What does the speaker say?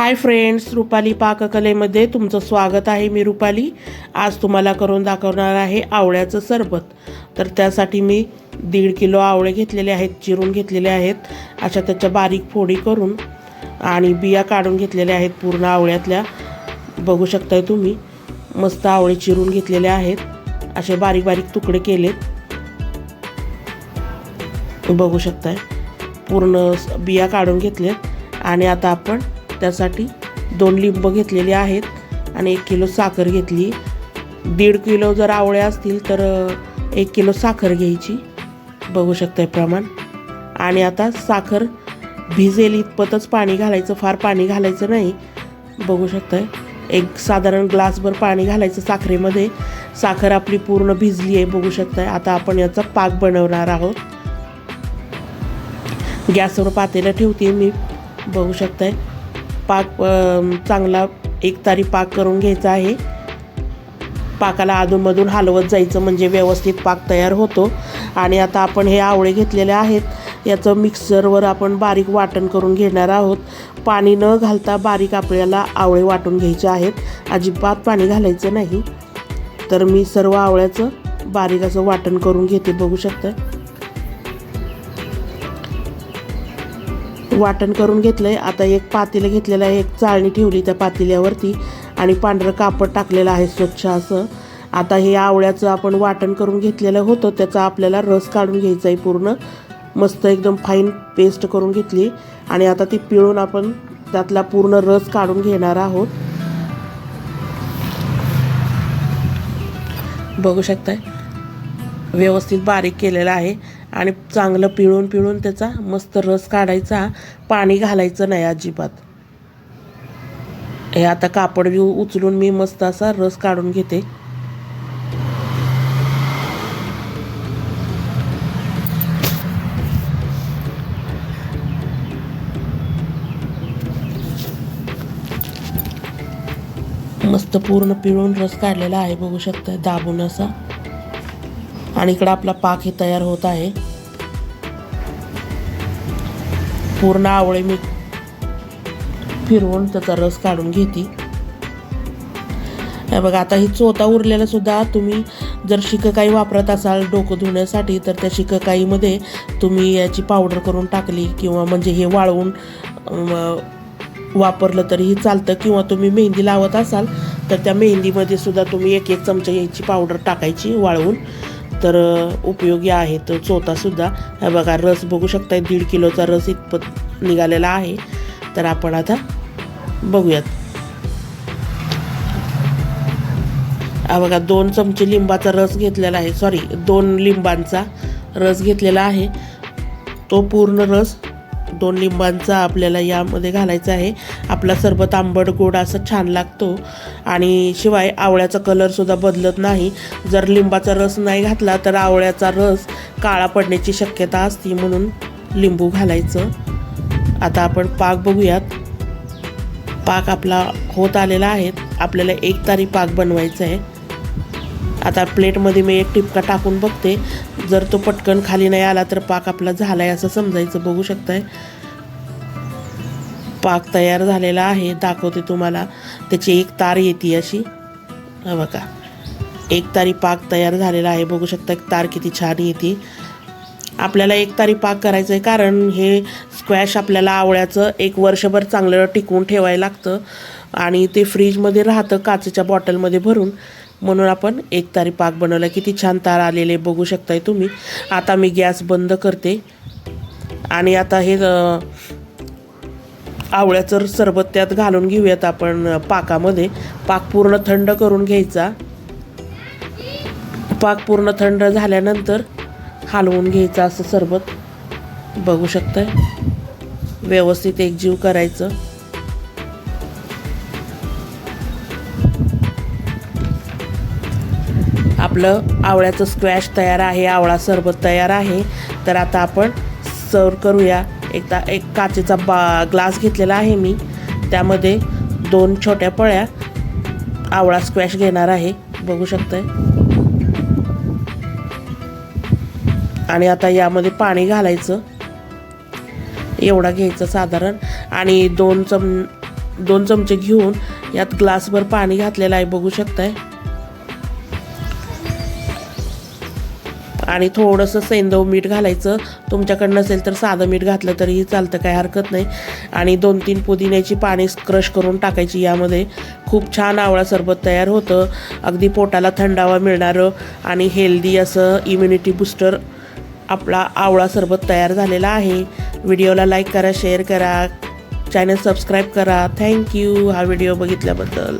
Hi friends Rupali पाककलेमध्ये तुमचं स्वागत आहे मी रुपाली. आज तुम्हाला करून दाखवणार आहे आवळ्याचं सरबत. तर त्यासाठी मी दीड किलो आवळे घेतलेले आहेत चिरून घेतलेले आहेत. अशा त्याच्या बारीक फोडी करून आणि बिया काढून घेतलेल्या आहेत पूर्ण आवळ्यातल्या. बघू शकताय तुम्ही मस्त आवळे चिरून घेतलेले आहेत. असे बारीक बारीक तुकडे केलेत. बघू शकताय पूर्ण स- बिया काढून घेतलेत. आणि आता आपण त्यासाठी दोन लिंब घेतलेले आहेत आणि एक किलो साखर घेतली. दीड किलो जर आवळे असतील तर एक किलो साखर घ्यायची. बघू शकताय प्रमाण. आणि आता साखर भिजेल इतपतच पाणी घालायचं फार पाणी घालायचं नाही. बघू शकताय. एक साधारण ग्लासभर पाणी घालायचं साखरेमध्ये. साखर आपली पूर्ण भिजली आहे बघू शकताय. आता आपण याचा पाक बनवणार आहोत. गॅसवर पातेलं ठेवते मी. बघू शकताय. पाक चांगला एक तारी पाक करून घ्यायचा आहे. पाकाला अधूनमधून हलवत जायचं म्हणजे व्यवस्थित पाक तयार होतो. आणि आता आपण हे आवळे घेतलेले आहेत. याचं मिक्सरवर आपण बारीक वाटण करून घेणार आहोत. पाणी न घालता बारीक आपल्याला आवळे वाटून घ्यायचे आहेत. अजिबात पाणी घालायचं नाही. तर मी सर्व आवळ्याचं बारीक असं वाटण करून घेते. बघू शकता. वाटण करून घेतलं आहे आता एक पातेलं घेतलेलं आहे. एक चाळणी ठेवली त्या पातेल्यावरती आणि पांढरं कापड टाकलेलं आहे स्वच्छ असं. आता हे आवळ्याचं आपण वाटण करून घेतलेलं होतं. त्याचा आपल्याला रस काढून घ्यायचा आहे पूर्ण. मस्त एकदम फाईन पेस्ट करून घेतली. आणि आता ती पिळून आपण त्यातला पूर्ण रस काढून घेणार आहोत. बघू शकताय. व्यवस्थित बारीक केलेला आहे. आणि चांगलं पिळून पिळून त्याचा मस्त रस काढायचा पाणी घालायचं नाही अजिबात. हे आता कापड बी उचलून मी मस्त असा रस काढून घेते. मस्त पूर्ण पिळून रस काढलेला आहे बघू शकता दाबून असा. आणि इकडं आपला पाक हे तयार होत आहे. पूर्ण आवळे मी फिरवून त्याचा रस काढून घेते. हे बघा आता ही चोथा उरलेला सुद्धा तुम्ही जर शिककाई वापरत असाल डोकं धुण्यासाठी तर त्या शिककाईमध्ये तुम्ही याची पावडर करून टाकली किंवा म्हणजे हे वाळवून वापरलं तरीही चालतं. किंवा तुम्ही मेहंदी लावत असाल तर त्या मेहंदीमध्ये सुद्धा तुम्ही एक एक चमचा याची पावडर टाकायची वाळवून. तर उपयोगी आहे तो चोथासुद्धा हे बघा रस बघू शकता दीड किलोचा रस इतपत निघालेला आहे. तर आपण आता बघूयात. हा बघा दोन चमचे लिंबाचा रस घेतलेला आहे. सॉरी दोन लिंबांचा रस घेतलेला आहे. तो पूर्ण रस दोन लिंबांचा आपल्याला यामध्ये घालायचा आहे. आपला सरबत आंबट गोड असं छान लागतो. आणि शिवाय आवळ्याचा कलरसुद्धा बदलत नाही. जर लिंबाचा रस नाही घातला तर आवळ्याचा रस काळा पडण्याची शक्यता असते म्हणून लिंबू घालायचं. आता आपण पाक बघूयात. पाक आपला होत आलेला आहे. आपल्याला एक तारी पाक बनवायचा आहे. आता प्लेटमध्ये मी एक टिपका टाकून बघते. जर तो पटकन खाली नाही आला तर पाक आपला झाला आहे असं समजायचं बघू शकताय. पाक तयार झालेला आहे दाखवते तुम्हाला. त्याची एक तार येते अशी. बघा. एक तारी पाक तयार झालेला आहे बघू शकता एक तार किती छान येते. आपल्याला एक तारी पाक करायचं आहे कारण हे स्क्वॅश आपल्याला आवळ्याचं एक वर्षभर चांगलं टिकवून ठेवायला लागतं. आणि ते फ्रीजमध्ये राहतं काचेच्या बॉटलमध्ये भरून. म्हणून आपण एक तारी पाक बनवला. किती छान तार आलेले बघू शकताय तुम्ही. आता मी गॅस बंद करते. आणि आता हे आवळ्याचं सरबत त्यात घालून घेऊयात आपण पाकामध्ये. पाक पूर्ण थंड करून घ्यायचा. पाक पूर्ण थंड झाल्यानंतर हलवून घ्यायचा असं सरबत. बघू शकताय. व्यवस्थित एकजीव करायचं. आपलं आवळ्याचं स्क्वॅश तयार आहे आवळा सरबत तयार आहे. तर आता आपण सर्व करूया. एकदा एक काचेचा बा ग्लास घेतलेला आहे मी. त्यामध्ये दोन छोट्या पळ्या आवळा स्क्वॅश घेणार आहे. बघू शकताय. आणि आता यामध्ये पाणी घालायचं. एवढा घ्यायचं साधारण. आणि दोन चम दोन चमचे घेऊन यात ग्लासभर पाणी घातलेलं आहे. बघू शकताय. आणि थोडंसं सेंदव मीठ घालायचं. तुमच्याकडं नसेल तर साधं मीठ घातलं तरीही चालतं काही हरकत नाही. आणि दोन तीन पुदिन्याची पाणी क्रश करून टाकायची यामध्ये खूप छान आवळा सरबत तयार होतं. अगदी पोटाला थंडावा मिळणारं आणि हेल्दी असं इम्युनिटी बूस्टर आपला आवळा सरबत तयार झालेला आहे. व्हिडिओला लाईक करा शेअर करा चॅनल सबस्क्राईब करा. थँक्यू हा व्हिडिओ बघितल्याबद्दल.